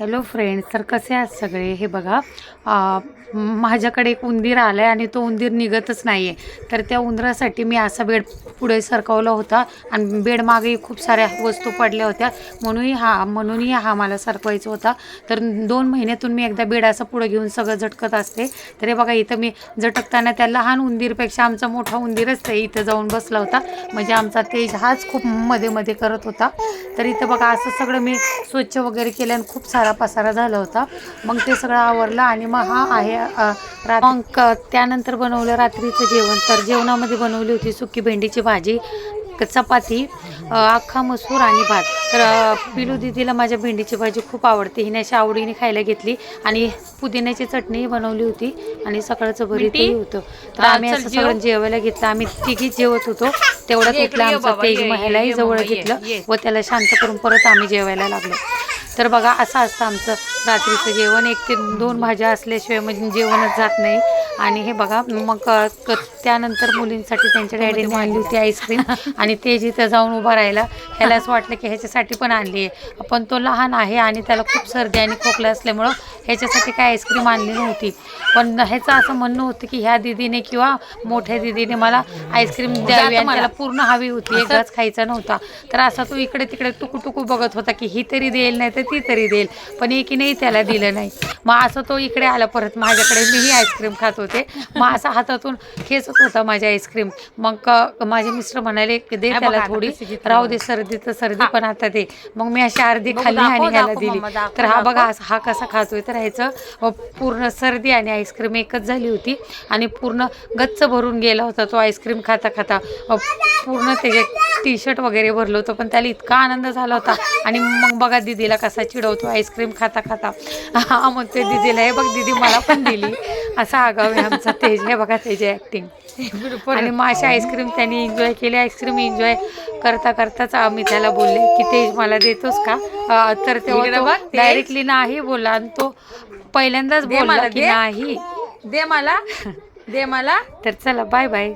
Hello friends तर कसे आहात सगळे? हे बघा माझ्याकडे एक उंदीर आला आहे आणि तो उंदीर निघतच नाही आहे तर त्या उंदरासाठी मी असा बेड पुढे सरकवला होता आणि बेड मागेही खूप साऱ्या वस्तू पडल्या होत्या. म्हणूनही हा म्हणूनही हा मला सरकवायचा होता. तर दोन महिन्यातून मी एकदा बेड असं पुढे घेऊन सगळं झटकत असते. तर हे बघा इथं मी झटकताना त्या लहान उंदीरपेक्षा आमचा मोठा उंदीरच ते इथं जाऊन बसला होता. म्हणजे आमचा तेज हाच खूप मध्ये मध्ये करत होता. तर इथं बघा असं सगळं मी स्वच्छ वगैरे केलं आणि खूप सारा पसारा झाला होता. मग ते सगळं आवरलं आणि मग हा आहे मग त्यानंतर बनवलं रात्रीचं जेवण. तर जेवणामध्ये बनवली होती सुकी भेंडीची भाजी चपाती अख्खा मसूर आणि भात. तर पिलू दिदीला माझ्या भेंडीची भाजी खूप आवडते. हिने अशी आवडीने खायला घेतली आणि पुदिन्याची चटणी बनवली होती आणि सकाळचं भरीतही होतं. तर हा, आम्ही असं. सगळं जेवायला घेतलं. आम्ही तिघी जेवत होतो. तेवढ्यात उठला आमचा तेज महिलाही जवळ घेतलं. व त्याला शांत करून परत आम्ही जेवायला लागलो. तर बघा असं असतं आमचं रात्रीचं जेवण. एक ते दोन भाज्या असल्याशिवाय म्हणजे जेवणच जात नाही. आणि हे बघा मग त्यानंतर मुलींसाठी त्यांच्या डॅडीने आणली होती आईस्क्रीम. आणि ते जिथं जाऊन उभा राहिला ह्याला असं वाटलं की ह्याच्यासाठी पण आणली आहे. पण तो लहान आहे आणि त्याला खूप सर्दी आणि खोकला असल्यामुळं ह्याच्यासाठी काय आईस्क्रीम आणली नव्हती. पण ह्याचं असं म्हणणं होतं की ह्या दिदीने किंवा मोठ्या दिदीने मला आईस्क्रीम द्यावी आणि मला. त्याला पूर्ण हवी होती. एकदाच खायचा नव्हता. तर असा तो इकडे तिकडे टुकू टुकू बघत होता की ही तरी देईल नाही तर ती तरी देईल. पण एकीनेही त्याला दिलं नाही. मग असं तो इकडे आला परत माझ्याकडे. मीही आईस्क्रीम खात होते. मग असा हातातून खेचत होता माझी आईस्क्रीम. मग माझे मिस्टर म्हणाले की दे त्याला थोडी. राहू. दे सर्दी तर सर्दी पण आता दे. मग मी अशी अर्धी खाल्ली आणि ह्याला दाखव, दिली. तर हा बघा हा कसा खातोय. तर ह्याचं अ, पूर्ण सर्दी आणि आईस्क्रीम एकच झाली होती. आणि पूर्ण गच्च भरून गेला होता तो आईस्क्रीम खाता खाता पूर्ण त्याचे टी शर्ट वगैरे भरलं होतं पण त्याला इतका आनंद झाला होता. आणि मग बघा दिदीला कसा चिडवतो आईस्क्रीम खाता खाता हा म्हणतोय दिदीला हे बघ दिदी मला पण दिली. असा आगाव आहे आमचा तेज. हे बघा त्याची ॲक्टिंग आणि मग अशी आईस्क्रीम त्यांनी एन्जॉय केली. आईस्क्रीम एन्जॉय करता करताच आम्ही त्याला बोलले की तेज मला देतोस का अ, तर तेव्हा बघ, तेज. डायरेक्टली नाही बोलला आणि तो पहिल्यांदाच दे बोलला मला, की दे. नाही दे मला दे मला तर चला बाय बाय